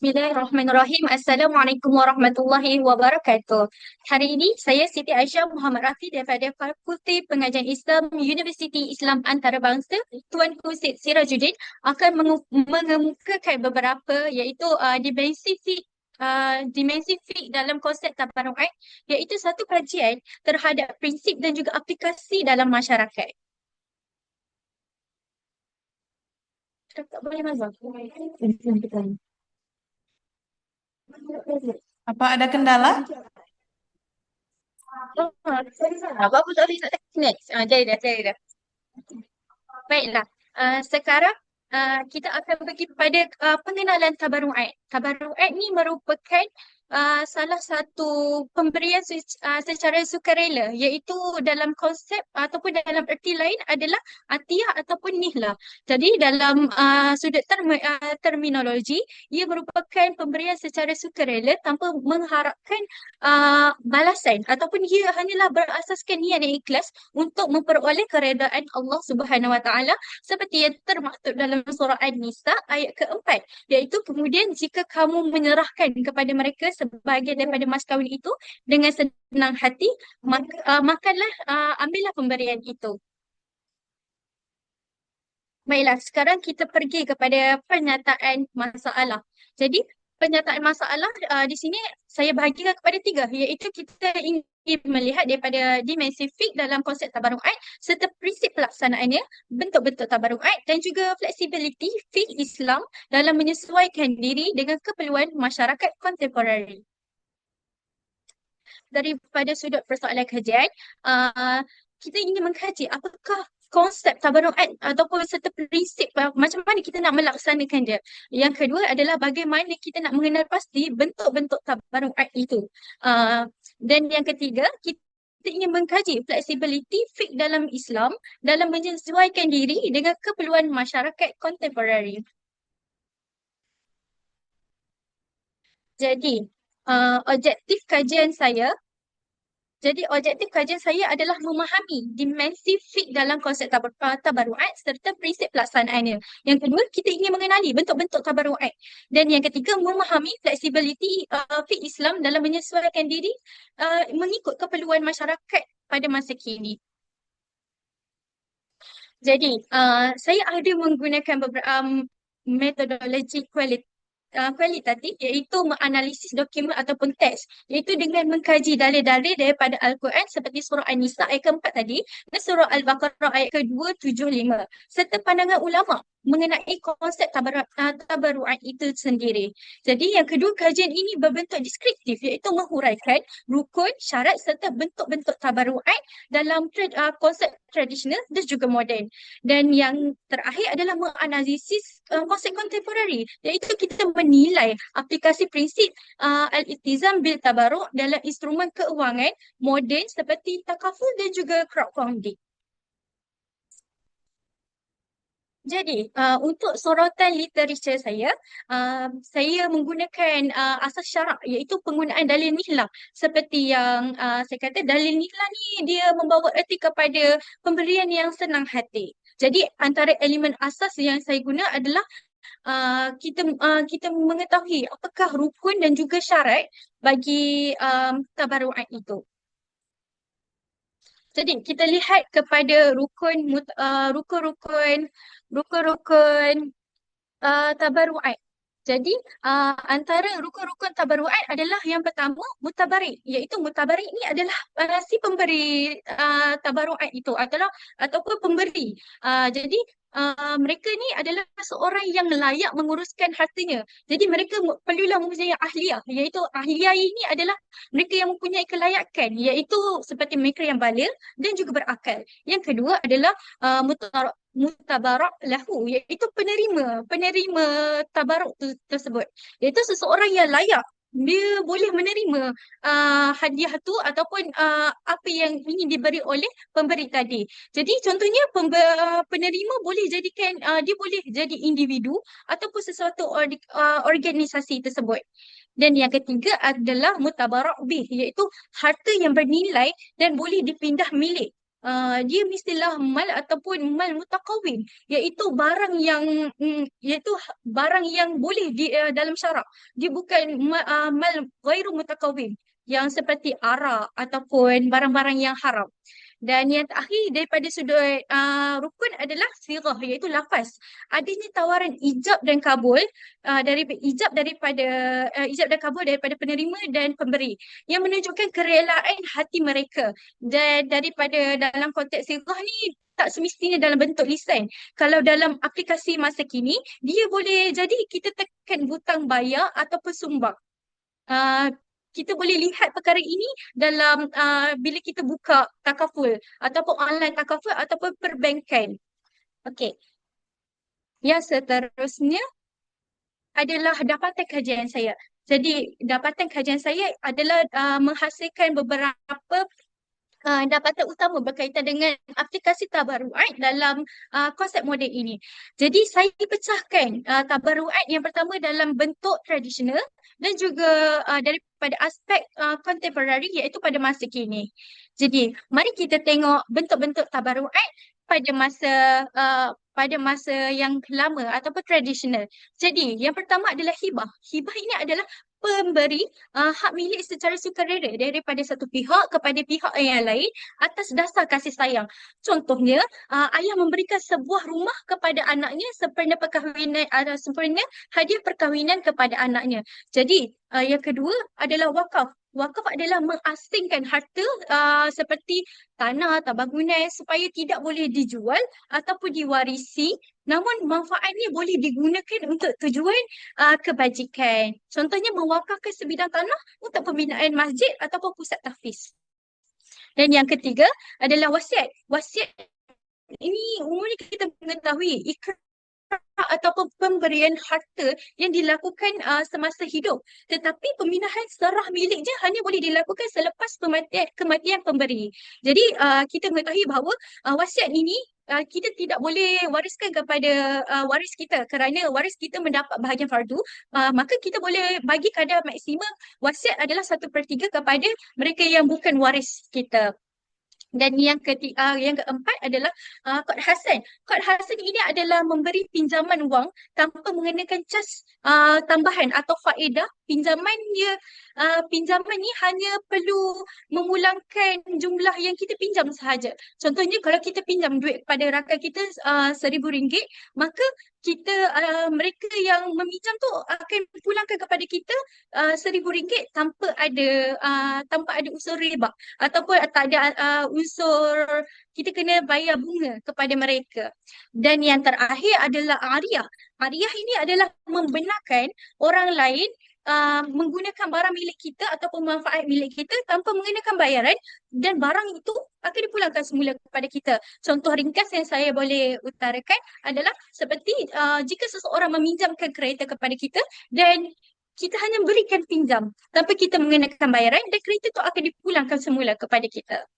Bismillahirrahmanirrahim. Assalamualaikum warahmatullahi wabarakatuh. Hari ini saya Siti Aisyah Muhammad Rafi daripada Fakulti Pengajian Islam Universiti Islam Antarabangsa Tuanku Syed Sirajuddin akan mengemukakan beberapa iaitu uh, dimensi fik uh, dimensi fik dalam konsep tabaru'at iaitu satu kajian terhadap prinsip dan juga aplikasi dalam masyarakat. Tak boleh mazhab. Apa ada kendala? Apa aku tak boleh nak next. Ah, jadi dah, jadi dah. Baiklah. Uh, sekarang uh, kita akan pergi kepada uh, pengenalan tabaru'at. Tabaru'at ni merupakan uh, salah satu pemberian uh, secara sukarela iaitu dalam konsep ataupun dalam erti lain adalah atiyah ataupun nihlah. Jadi dalam uh, sudut term uh, terminologi ia merupakan pemberian secara sukarela tanpa mengharapkan uh, balasan ataupun ia hanyalah berasaskan niat yang ikhlas untuk memperoleh keredaan Allah Subhanahu Wa Taala seperti yang termaktub dalam surah An-Nisa ayat keempat iaitu kemudian jika kamu menyerahkan kepada mereka sebahagian daripada mas kahwin itu dengan senang hati, maka, uh, makanlah, uh, ambillah pemberian itu. Baiklah, sekarang kita pergi kepada pernyataan masalah. Jadi, pernyataan masalah uh, di sini saya bahagikan kepada tiga, iaitu kita ingin melihat daripada dimensi fik dalam konsep tabaruat serta prinsip pelaksanaannya, bentuk-bentuk tabaruat dan juga flexibility fik Islam dalam menyesuaikan diri dengan keperluan masyarakat kontemporari. Daripada sudut persoalan kajian, uh, kita ingin mengkaji apakah konsep tabaruat ataupun serta prinsip macam mana kita nak melaksanakan dia. Yang kedua adalah bagaimana kita nak mengenal pasti bentuk-bentuk tabaruat itu. Uh, dan yang ketiga, kita ingin mengkaji flexibility fik dalam Islam dalam menyesuaikan diri dengan keperluan masyarakat kontemporari. Jadi, uh, objektif kajian saya jadi objektif kajian saya adalah memahami dimensi fik dalam konsep uh, tabaruat serta prinsip pelaksanaannya. Yang kedua, kita ingin mengenali bentuk-bentuk tabaruat. Dan yang ketiga, memahami flexibility uh, fik Islam dalam menyesuaikan diri uh, mengikut keperluan masyarakat pada masa kini. Jadi, uh, saya ada menggunakan beberapa um, metodologi kualiti uh, kualitatif iaitu menganalisis dokumen ataupun teks. Iaitu dengan mengkaji dalil-dalil daripada Al-Quran seperti surah An-Nisa ayat keempat tadi dan surah Al-Baqarah ayat ke-275 serta pandangan ulama mengenai konsep tabaruat, uh, tabaruat itu sendiri. Jadi yang kedua kajian ini berbentuk deskriptif iaitu menghuraikan rukun, syarat serta bentuk-bentuk tabaruat dalam uh, konsep tradisional dan juga moden. Dan yang terakhir adalah menganalisis uh, konsep kontemporari iaitu kita menilai aplikasi prinsip uh, al-ittizam bil tabaruk dalam instrumen keuangan moden seperti takaful dan juga crowdfunding. Jadi, uh, untuk sorotan literature saya, uh, saya menggunakan uh, asas syarak iaitu penggunaan dalil nihlah. Seperti yang uh, saya kata, dalil nihlah ni dia membawa erti kepada pemberian yang senang hati. Jadi, antara elemen asas yang saya guna adalah uh, kita uh, kita mengetahui apakah rukun dan juga syarat bagi um, tabaruat itu. Jadi kita lihat kepada rukun uh, rukun-rukun rukun-rukun uh, tabaruat. Jadi uh, antara rukun-rukun tabaruat adalah yang pertama mutabarik iaitu mutabarik ini adalah uh, si pemberi uh, tabaruat itu adalah ataupun pemberi. Uh, jadi uh, mereka ni adalah seorang yang layak menguruskan hartanya. Jadi mereka perlulah mempunyai ahliah iaitu ahliah ini adalah mereka yang mempunyai kelayakan iaitu seperti mereka yang baligh dan juga berakal. Yang kedua adalah uh, mutabarak lahu iaitu penerima penerima tabaruk tersebut iaitu seseorang yang layak dia boleh menerima uh, hadiah tu ataupun uh, apa yang ingin diberi oleh pemberi tadi. Jadi contohnya pembe- penerima boleh jadikan uh, dia boleh jadi individu ataupun sesuatu or- uh, organisasi tersebut. Dan yang ketiga adalah mutabarak bih iaitu harta yang bernilai dan boleh dipindah milik uh, dia mestilah mal ataupun mal mutakawin iaitu barang yang um, iaitu barang yang boleh di uh, dalam syarak. Dia bukan uh, mal ghairu mutakawin yang seperti arak ataupun barang-barang yang haram dan yang terakhir daripada sudut uh, rukun adalah sirah iaitu lafaz. Adanya tawaran ijab dan kabul uh, dari ijab daripada uh, ijab dan kabul daripada penerima dan pemberi yang menunjukkan kerelaan hati mereka. Dan daripada dalam konteks sirah ni tak semestinya dalam bentuk lisan. Kalau dalam aplikasi masa kini, dia boleh jadi kita tekan butang bayar ataupun sumbang. Uh, kita boleh lihat perkara ini dalam uh, bila kita buka takaful ataupun online takaful ataupun perbankan. Okey. Yang seterusnya adalah dapatan kajian saya. Jadi dapatan kajian saya adalah uh, menghasilkan beberapa uh, dapatan utama berkaitan dengan aplikasi tabaruat dalam uh, konsep model ini. Jadi saya pecahkan uh, tabaruat yang pertama dalam bentuk tradisional dan juga uh, daripada aspek uh, contemporary iaitu pada masa kini. Jadi mari kita tengok bentuk-bentuk tabaruat pada masa uh, pada masa yang lama ataupun tradisional. Jadi yang pertama adalah hibah. Hibah ini adalah pemberi uh, hak milik secara sukarela daripada satu pihak kepada pihak yang lain atas dasar kasih sayang. Contohnya, uh, ayah memberikan sebuah rumah kepada anaknya sempurna perkahwinan uh, sempurna hadiah perkahwinan kepada anaknya. Jadi, uh, yang kedua adalah wakaf. Wakaf adalah mengasingkan harta uh, seperti tanah atau bangunan supaya tidak boleh dijual ataupun diwarisi namun manfaatnya boleh digunakan untuk tujuan uh, kebajikan. Contohnya mewakafkan sebidang tanah untuk pembinaan masjid ataupun pusat tahfiz. Dan yang ketiga adalah wasiat. Wasiat ini umumnya kita mengetahui ikrar ataupun pemberian harta yang dilakukan uh, semasa hidup. Tetapi pemindahan serah miliknya hanya boleh dilakukan selepas kematian, kematian pemberi. Jadi uh, kita mengetahui bahawa uh, wasiat ini uh, kita tidak boleh wariskan kepada uh, waris kita kerana waris kita mendapat bahagian fardu. Uh, maka kita boleh bagi kadar maksimum wasiat adalah satu per tiga kepada mereka yang bukan waris kita. Dan yang ketiga, uh, yang keempat adalah uh, kod hasan. Kod hasan ini adalah memberi pinjaman wang tanpa mengenakan cas uh, tambahan atau faedah. Pinjaman dia, uh, pinjaman ni hanya perlu memulangkan jumlah yang kita pinjam sahaja. Contohnya kalau kita pinjam duit kepada rakan kita uh, seribu ringgit, maka kita uh, mereka yang meminjam tu akan pulangkan kepada kita uh, seribu ringgit tanpa ada uh, tanpa ada unsur riba ataupun tak ada uh, unsur kita kena bayar bunga kepada mereka. Dan yang terakhir adalah ariah. Ariah ini adalah membenarkan orang lain uh, menggunakan barang milik kita ataupun manfaat milik kita tanpa mengenakan bayaran dan barang itu akan dipulangkan semula kepada kita. Contoh ringkas yang saya boleh utarakan adalah seperti uh, jika seseorang meminjamkan kereta kepada kita dan kita hanya berikan pinjam tanpa kita mengenakan bayaran dan kereta itu akan dipulangkan semula kepada kita.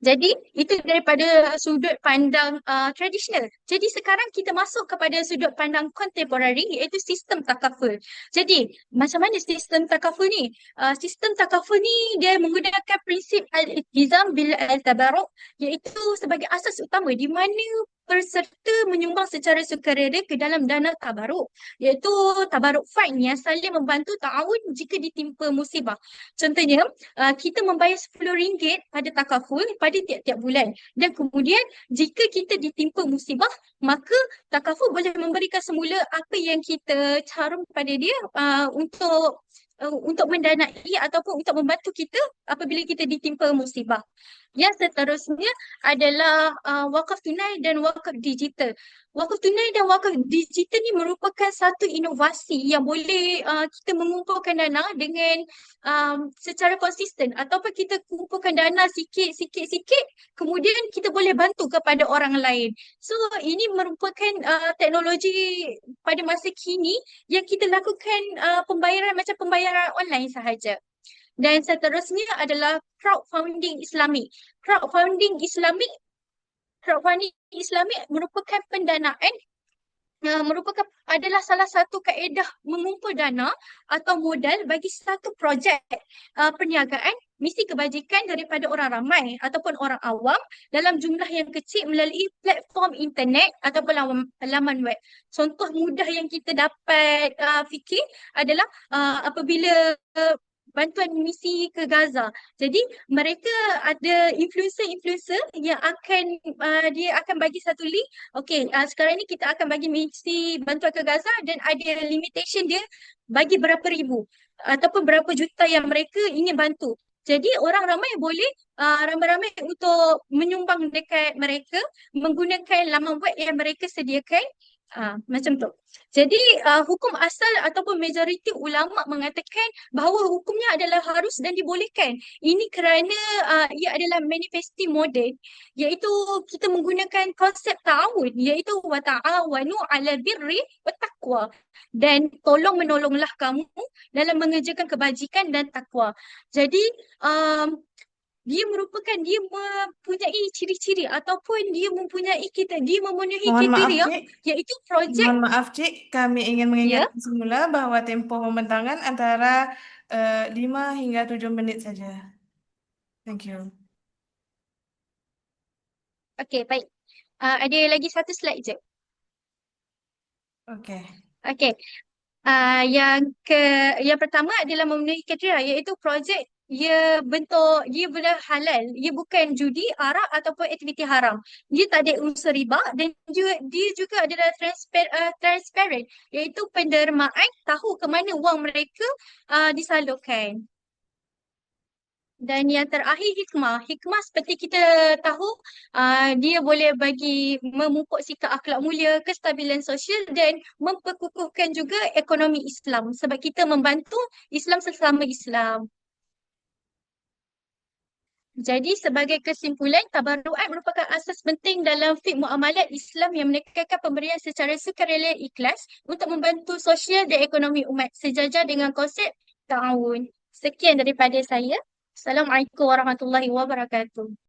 Jadi itu daripada sudut pandang uh, tradisional. Jadi sekarang kita masuk kepada sudut pandang contemporary iaitu sistem takaful. Jadi macam mana sistem takaful ni? Uh, sistem takaful ni dia menggunakan prinsip al-iltizam bil al-tabaruk iaitu sebagai asas utama di mana peserta menyumbang secara sukarela ke dalam dana tabaruk iaitu tabaruk fund yang saling membantu ta'awun jika ditimpa musibah. Contohnya, uh, kita membayar RM10 pada takaful pada tiap-tiap bulan dan kemudian jika kita ditimpa musibah maka takaful boleh memberikan semula apa yang kita carum pada dia uh, untuk uh, untuk mendanai ataupun untuk membantu kita apabila kita ditimpa musibah. Yang seterusnya adalah uh, wakaf tunai dan wakaf digital. Wakaf tunai dan wakaf digital ni merupakan satu inovasi yang boleh uh, kita mengumpulkan dana dengan um, secara konsisten ataupun kita kumpulkan dana sikit sikit sikit kemudian kita boleh bantu kepada orang lain. So ini merupakan uh, teknologi pada masa kini yang kita lakukan uh, pembayaran macam pembayaran online sahaja. Dan seterusnya adalah crowdfunding Islamik. Crowdfunding Islamik crowdfunding Islamik merupakan pendanaan uh, merupakan adalah salah satu kaedah mengumpul dana atau modal bagi satu projek uh, perniagaan misi kebajikan daripada orang ramai ataupun orang awam dalam jumlah yang kecil melalui platform internet ataupun laman, laman web. Contoh mudah yang kita dapat uh, fikir adalah uh, apabila uh, bantuan misi ke Gaza. Jadi mereka ada influencer-influencer yang akan uh, dia akan bagi satu link. Okey, uh, sekarang ni kita akan bagi misi bantuan ke Gaza dan ada limitation dia bagi berapa ribu ataupun berapa juta yang mereka ingin bantu. Jadi orang ramai boleh uh, ramai-ramai untuk menyumbang dekat mereka menggunakan laman web yang mereka sediakan uh, macam tu. Jadi uh, hukum asal ataupun majoriti ulama mengatakan bahawa hukumnya adalah harus dan dibolehkan. Ini kerana uh, ia adalah manifesti moden iaitu kita menggunakan konsep ta'awun iaitu wa ta'awanu 'ala birri wa taqwa dan tolong menolonglah kamu dalam mengerjakan kebajikan dan takwa. Jadi um, dia merupakan dia mempunyai ciri-ciri ataupun dia mempunyai kita dia memenuhi Mohon maaf, kriteria Cik. iaitu projek Mohon maaf, Cik. Kami ingin ya mengingatkan semula bahawa tempoh pembentangan antara uh, 5 hingga 7 menit saja. Thank you. okey baik uh, ada lagi satu slide je Okay. okey uh, yang ke yang pertama adalah memenuhi kriteria iaitu projek ia bentuk dia benar halal. Ia bukan judi arak ataupun aktiviti haram. Dia tak ada unsur riba dan juga dia juga adalah transpar, uh, transparent. Iaitu pendermaan tahu ke mana wang mereka uh, disalurkan. Dan yang terakhir hikmah. Hikmah seperti kita tahu uh, dia boleh bagi memupuk sikap akhlak mulia, kestabilan sosial dan memperkukuhkan juga ekonomi Islam. Sebab kita membantu Islam sesama Islam. Jadi sebagai kesimpulan, tabarruat merupakan asas penting dalam fik muamalat Islam yang menekankan pemberian secara sukarela ikhlas untuk membantu sosial dan ekonomi umat sejajar dengan konsep ta'awun. Sekian daripada saya. Assalamualaikum warahmatullahi wabarakatuh.